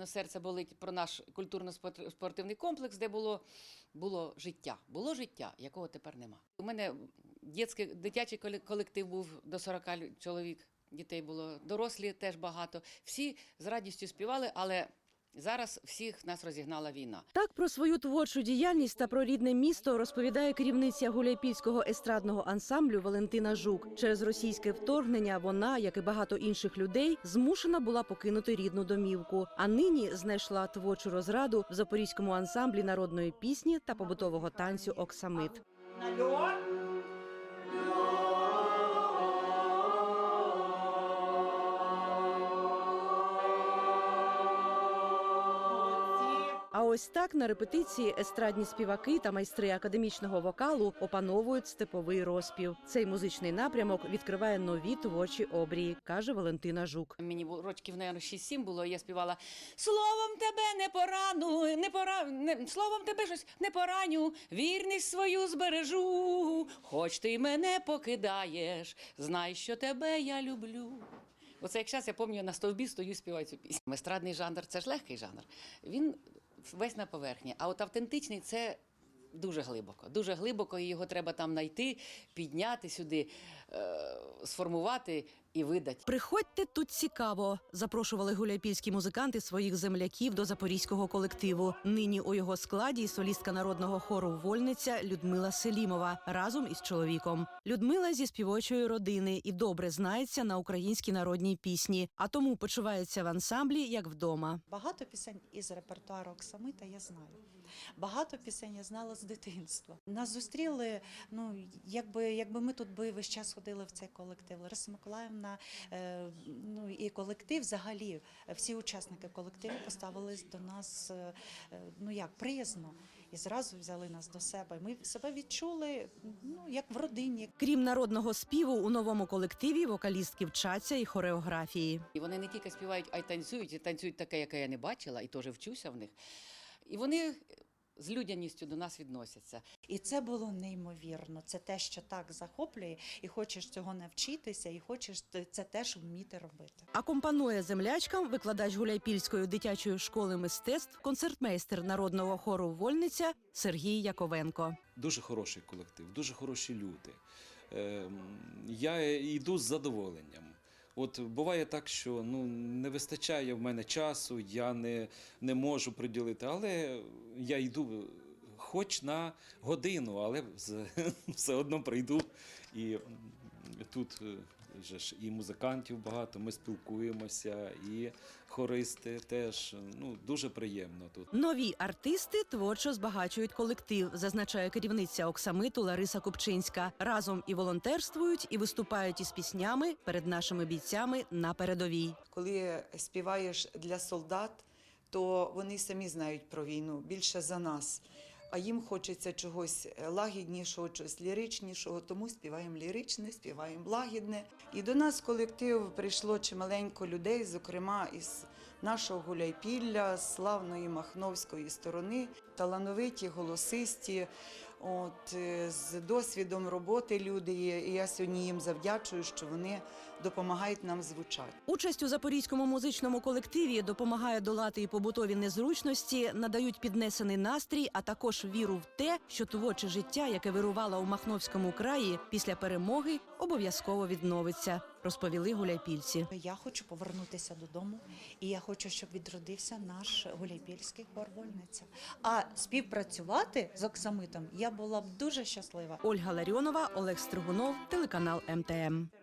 На серце болить про наш культурно-спортивний комплекс, де було, було життя. Було життя, якого тепер нема. У мене дітський, дитячий коле- колектив був до 40 чоловік. Дітей було дорослі теж багато. Всі з радістю співали, але зараз всіх нас розігнала війна. Так про свою творчу діяльність та про рідне місто розповідає керівниця гуляйпільського естрадного ансамблю Валентина Жук. Через російське вторгнення вона, як і багато інших людей, змушена була покинути рідну домівку. А нині знайшла творчу розраду в запорізькому ансамблі народної пісні та побутового танцю Оксамит. Ось так на репетиції естрадні співаки та майстри академічного вокалу опановують степовий розпів. Цей музичний напрямок відкриває нові творчі обрії, каже Валентина Жук. Мені рочків, наверное, 6-7 було, я співала Словом тебе не порану, не пора... не... словом тебе щось не пораню, вірність свою збережу. Хоч ти мене покидаєш, знай, що тебе я люблю. Оце як зараз я пам'ятаю, на стовбі стою, співаю цю пісню. Естрадний жанр це ж легкий жанр. Він весь на поверхні. А от автентичний це дуже глибоко. Дуже глибоко, і його треба там знайти, підняти сюди, сформувати і видати. Приходьте тут цікаво. Запрошували гуляйпільські музиканти своїх земляків до запорізького колективу. Нині у його складі солістка народного хору Вольниця Людмила Селімова разом із чоловіком. Людмила зі співочої родини і добре знається на українській народній пісні, а тому почувається в ансамблі як вдома. Багато пісень із репертуару Оксамита я знаю. Багато пісень я знала з дитинства. Нас зустріли, ну якби, якби ми тут би весь час ходили в цей колектив. Лариса Миколаївна, е, ну і колектив, взагалі, всі учасники колективу поставились до нас е, е, ну як приязно і зразу взяли нас до себе. Ми себе відчули ну як в родині, Крім народного співу, у новому колективі вокалістки вчаться і хореографії. І вони не тільки співають, а й танцюють, і танцюють таке, яке я не бачила, і теж вчуся в них. І вони з людяністю до нас відносяться. І це було неймовірно. Це те, що так захоплює, і хочеш цього навчитися, і хочеш це теж вміти робити. Акомпанує землячкам викладач Гуляйпільської дитячої школи мистецтв, концертмейстер народного хору Вольниця Сергій Яковенко. Дуже хороший колектив, дуже хороші люди. Ем, Я йду з задоволенням. От буває так, що ну не вистачає в мене часу, я не, не можу приділити, але я йду хоч на годину, але все одно прийду. І тут е, же ж і музикантів багато, ми спілкуємося, і хористи теж. Ну, дуже приємно тут. Нові артисти творчо збагачують колектив, зазначає керівниця Оксамиту Лариса Купчинська. Разом і волонтерствують, і виступають із піснями перед нашими бійцями на передовій. коли співаєш для солдат, то вони самі знають про війну більше за нас. А їм хочеться чогось лагіднішого, чогось ліричнішого, тому співаємо ліричне, співаємо лагідне. І до нас в колектив прийшло чималенько людей, зокрема із нашого гуляйпілля, славної махновської сторони, талановиті, голосисті, от, е, з досвідом роботи люди. І я сьогодні їм завдячую, що вони допомагають нам звучати. Участь у запорізькому музичному колективі допомагає долати і побутові незручності, надають піднесений настрій, а також віру в те, що творче життя, яке вирувало у Махновському краї, після перемоги обов'язково відновиться, розповіли гуляйпільці. Я хочу повернутися додому, і я хочу, щоб відродився наш гуляйпільський хор вольниця. А співпрацювати з Оксамитом я була б дуже щаслива. Ольга Ларіонова, Олег Стригунов, телеканал МТМ.